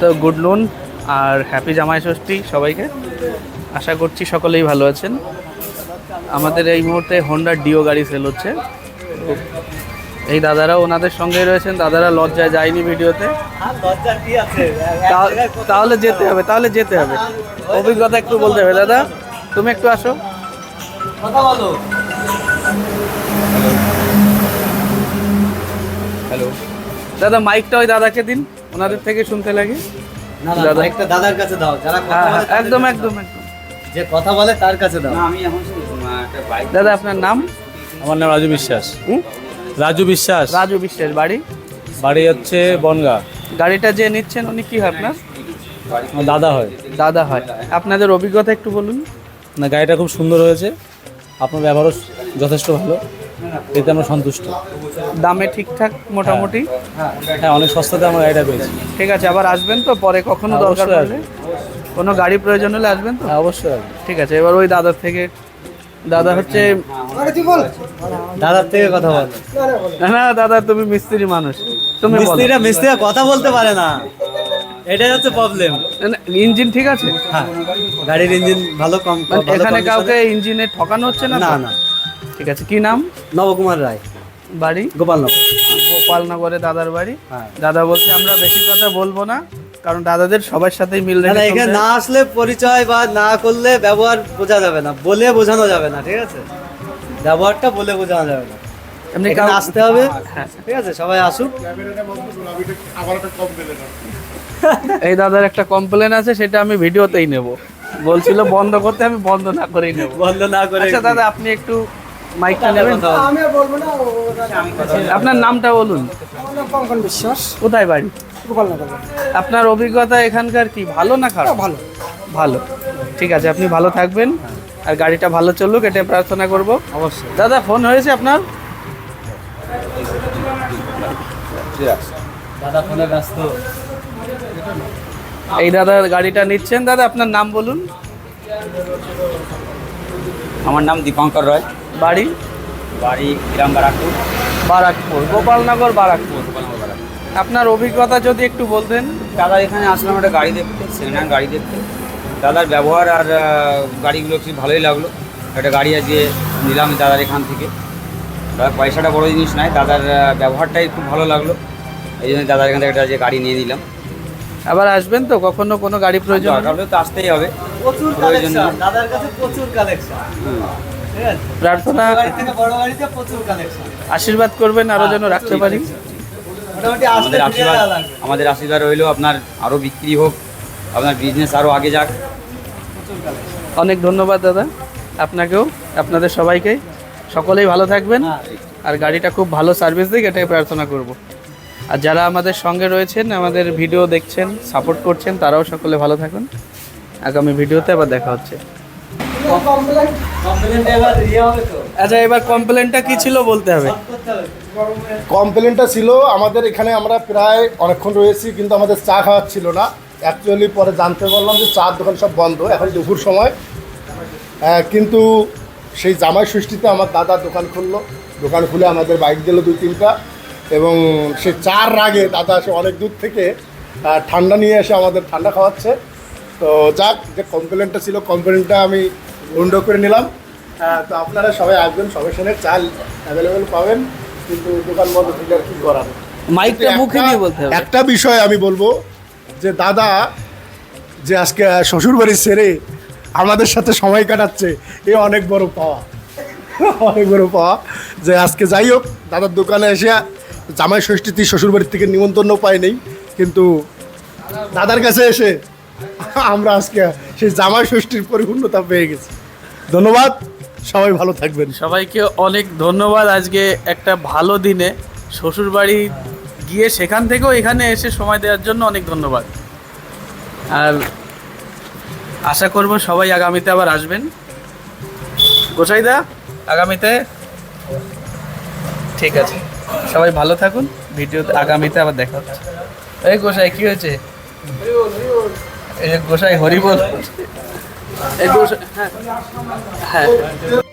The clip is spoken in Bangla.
তো গুড লুন আর হ্যাপি জামাই ষষ্ঠী সবাইকে। আশা করছি সকলেই ভালো আছেন। আমাদের এই মুহূর্তে হোন্ডা ডিও গাড়ি সেল হচ্ছে। এই দাদারা ওনাদের সঙ্গে রয়েছেন। দাদারা লজ্জায় যায়নি ভিডিওতে। তাহলে যেতে হবে তাহলে যেতে হবে। অভিজ্ঞতা একটু বলতে হবে। দাদা তুমি একটু আসো। কথা বলো। হ্যালো দাদা মাইকটা ওই দাদাকে দিন। ওনাদের থেকে শুনতে লাগে। না না। একটা দাদার কাছে দাও যারা কথা হ্যাঁ বলে একদম একদম একদম। যে কথা বলে তার কাছে দাও। আমি এখন দাদা আপনার নাম? আমার নাম রাজু বিশ্বাস। হুম? রাজু বিশ্বাস। রাজু বিশ্বাস বাড়ি? বাড়ি হচ্ছে বনগা। গাড়িটা যে নিচ্ছেন উনি কি হয় আপনার? দাদা হয়। দাদা হয়। আপনাদের অভিজ্ঞতা একটু বলুন। না গাড়িটা খুব সুন্দর হয়েছে। আপনার ব্যবহারও যথেষ্ট ভালো। এতে আমরা সন্তুষ্ট। দামে ঠিকঠাক মোটামুটি? হ্যাঁ অনেক সস্তাতে আমরা গাড়িটা পেয়েছি। ঠিক আছে আবার আসবেন তো? পরে কখনো হ্যাঁ, দরকার পড়লে? কোনো গাড়ি প্রয়োজন হলে আসবেন তো? হ্যাঁ অবশ্যই আসবে। ঠিক আছে এবার ওই দাদার থেকে দাদা হচ্ছে দাদার থেকে কথা বল। না না দাদা তুমি মিস্ত্রি মানুষ। তুমি মিস্ত্রিরা মিস্ত্রিরা কথা বলতে পারে না। এটাই হচ্ছে প্রবলেম ইঞ্জিন ঠিক আছে? হ্যাঁ গাড়ির ইঞ্জিন ভালো কম মানে এখানে কাউকে ইঞ্জিনে ঠকানো হচ্ছে না না না। ঠিক আছে কি নাম? নবকুমার রায়। বাড়ি? গোপালনগর। গোপালনগরে দাদার বাড়ি। হ্যাঁ। দাদা বলছে আমরা বেশি কথা বলব না কারণ দাদাদের সবার সাথেই মিল রেখে না এখানে না আসলে পরিচয় বা না করলে ব্যবহার বোঝা যাবে না বলে বোঝানো যাবে না ঠিক আছে? ব্যবহারটা বলে বোঝানো যাবে না। এমনি এখানে আসতে হবে হ্যাঁ। ঠিক আছে? সবাই আসুক। এই দাদার একটা কমপ্লেন আছে সেটা আমি ভিডিওতেই নেব। বলছিল বন্ধ করতে আমি বন্ধ না করেই নেব। বন্ধ না করে আচ্ছা দাদা আপনি একটু মাইকটা নেবেন? আপনার নামটা বলুন। কঙ্কন বিশ্বাস। কোথায় বাড়ি? গোপালনগর। আপনার অভিজ্ঞতা এখানকার কি ভালো না খারাপ? ভালো। ভালো। ঠিক আছে আপনি ভালো থাকবেন। আর গাড়িটা ভালো চলুক এটা প্রার্থনা করব। অবশ্যই। দাদা ফোন হয়েছে আপনার? দাদা ফোনে ব্যস্ত। এই দাদা গাড়িটা নিচ্ছেন। দাদা আপনার নাম বলুন। আমার নাম দীপঙ্কর রয়। বাড়ি? বাড়ি গ্রাম বারাকপুর বারাকপুর গোপালনগর বারাকপুর। আপনার অভিজ্ঞতা যদি একটু বলতেন। দাদা এখানে আসলাম একটা গাড়ি দেখতে সেকেন্ড হ্যান্ড গাড়ি দেখতে। দাদার ব্যবহার আর গাড়িগুলো খুব ভালোই লাগল। একটা গাড়ি আজকে নিলাম দাদার এখান থেকে। দাদার পয়সাটা বড় জিনিস নয় দাদার ব্যবহারটাই খুব ভালো লাগল। এই জন্য দাদার এখান থেকে একটা যে গাড়ি নিয়ে নিলাম। আবার আসবেন তো? কখনো কোনো গাড়ি প্রয়োজন? হলে? তো আসতেই হবে। প্রচুর প্রয়োজন কালেকশন দাদার কাছে প্রচুর কালেকশন। প্রার্থনা আশীর্বাদ করবেন আরও যেন রাখতে পারি। আমাদের আশীর্বাদ আমাদের আশীর্বাদ রইল আপনার আরও বিক্রি হোক আপনার বিজনেস আরও আগে যাক। অনেক ধন্যবাদ দাদা। আপনাকেও আপনাদের সবাইকে। সকলেই ভালো থাকবেন। হ্যাঁ। আর গাড়িটা খুব ভালো সার্ভিস দিক এটাই প্রার্থনা করব। আর যারা আমাদের সঙ্গে রয়েছেন আমাদের ভিডিও দেখছেন সাপোর্ট করছেন তারাও সকলে ভালো থাকুন। আগামী ভিডিওতে আবার দেখা হচ্ছে। আচ্ছা এবার কমপ্লেনটা কি ছিল বলতে হবে? কমপ্লেনটা ছিল, আমাদের এখানে আমরা প্রায় অনেকক্ষণ রয়েছি, কিন্তু আমাদের চা খাওয়ার ছিল না। অ্যাকচুয়ালি পরে জানতে পারলাম যে চার দোকান সব বন্ধ, এখন দুপুর সময়। কিন্তু সেই জামাই ষষ্ঠীতে আমার দাদা দোকান খুললো। দোকান খুলে আমাদের বাইক দিল দুই তিনটা, এবং সে চার রাগে দাদা সে অনেক দূর থেকে ঠান্ডা নিয়ে এসে আমাদের ঠান্ডা খাওয়াচ্ছে। তো যাক, যে কমপ্লেনটা ছিল কমপ্লেনটা আমি বন্ধ করে নিলাম। তো আপনারা সবাই আসবেন সবাই চাল অ্যাভেলেবেল পাবেন কিন্তু দোকান বন্ধ থেকে আর কি করার? মাইকটা মুখে নিয়ে বলতে হবে। একটা বিষয় আমি বলব যে দাদা যে আজকে শ্বশুরবাড়ি ছেড়ে আমাদের সাথে সময় কাটাচ্ছে এ অনেক বড় পাওয়া। অনেক বড় পাওয়া। যে আজকে যাই হোক দাদার দোকানে এসে জামাই ষষ্ঠীতে শ্বশুরবাড়ির থেকে নিমন্ত্রণ পাই নেই কিন্তু দাদার কাছে এসে আমরা আজকে সেই জামাই ষষ্ঠীর পরিপূর্ণতা পেয়ে গেছে। ধন্যবাদ, সবাই ভালো থাকবেন। সবাইকে অনেক ধন্যবাদ আজকে একটা ভালো দিনে। শ্বশুরবাড়ি গিয়ে সেখান থেকেও এখানে এসে সময় দেওয়ার জন্য অনেক ধন্যবাদ। আর আশা করব সবাই আগামীতে আবার আসবেন। গোসাইদা, আগামীতে? ঠিক আছে। সবাই ভালো থাকুন। ভিডিওতে আগামীতে আবার দেখা হচ্ছে। এই গোসাই, কি হয়েছে? গোসাই হরিবল। হ্যাঁ। হ্যাঁ।